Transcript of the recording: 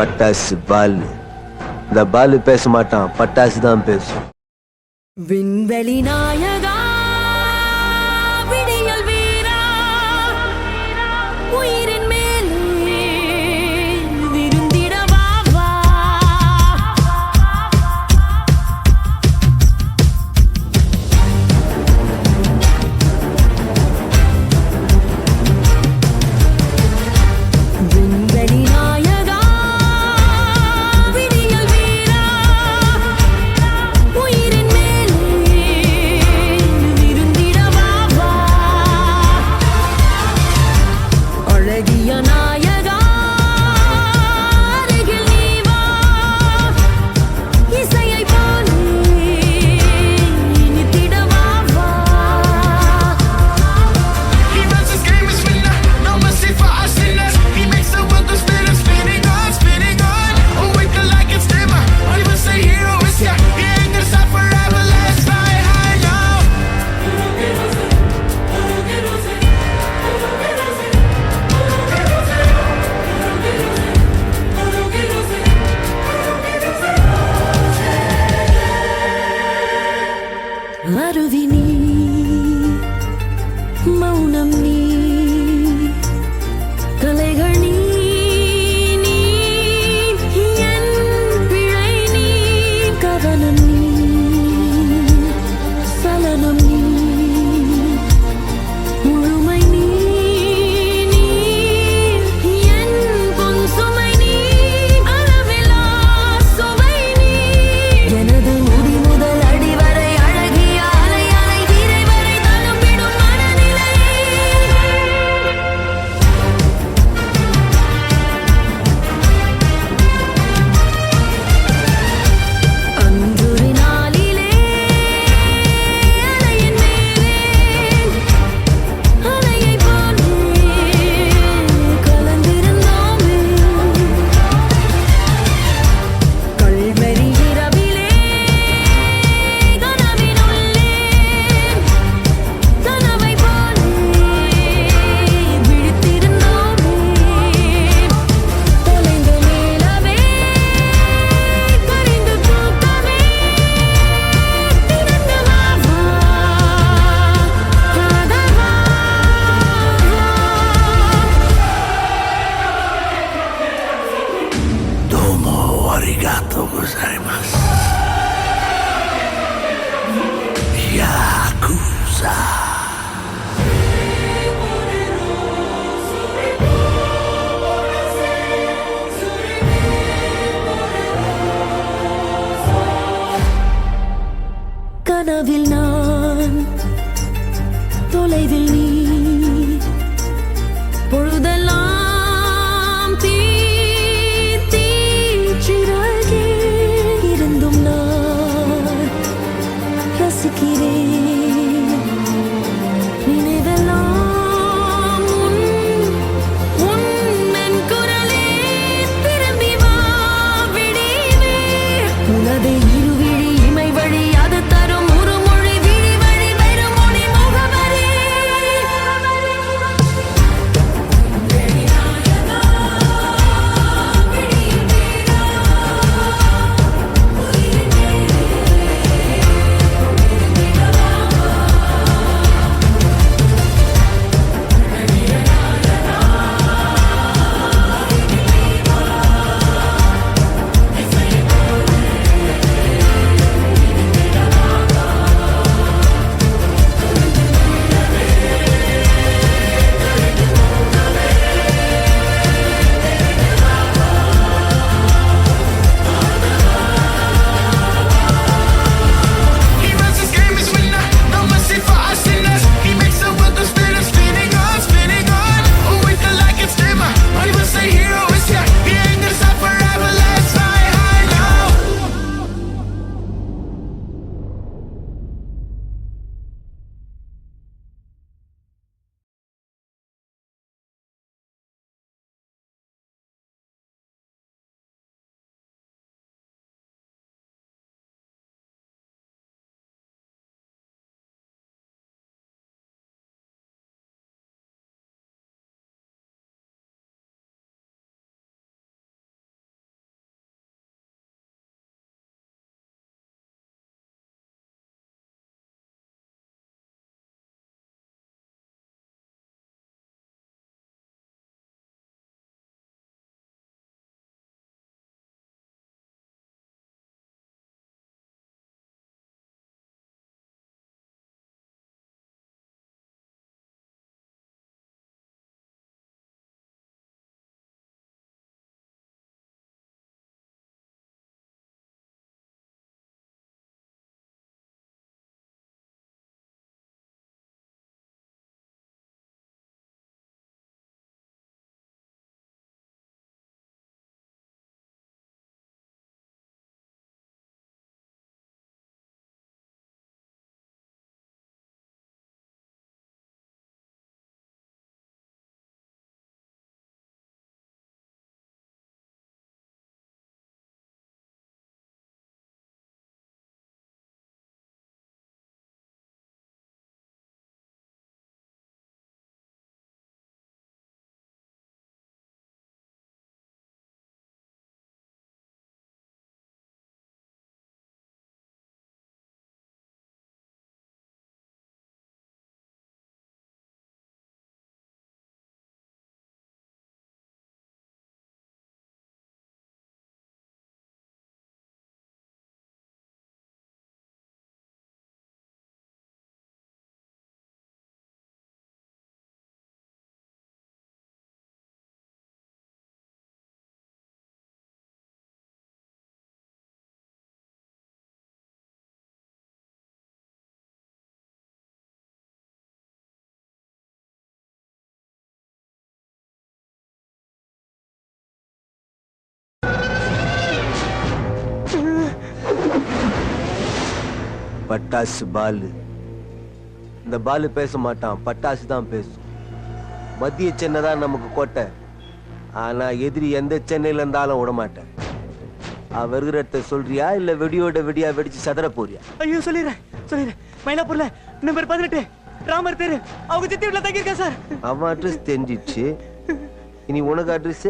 பட்டாசு பாலு. இந்த பாலு பேச மாட்டான். பட்டாசு தான் பேசும். விண்வெளி நாய మరువిని మౌనం arigato gozaimasu. Yakuza. பட்டாசு பாலு. இந்த பாலு பேச மாட்டான். பட்டாசு தான் பேசும். மத்திய சென்னை தான் நமக்கு கோட்டை. ஆனா எதிரி எந்த சென்னையில இருந்தாலும் விட மாட்டேன். அவர்கிட்ட சொல்றியா? இல்ல வெடியோட வெடியா வெடிச்சு சதற போறியா? ஐயோ சொல்லிடுறேன். சொல்லிடுறேன். மயிலாப்பூர்ல நம்பர் பதினெட்டு. ராமர் தெரு அவங்க சித்தி வீட்டுல தங்கியிருக்கேன் சார். அவன் அட்ரஸ் தெரிஞ்சிச்சு இனி உனக்கு அட்ரஸ்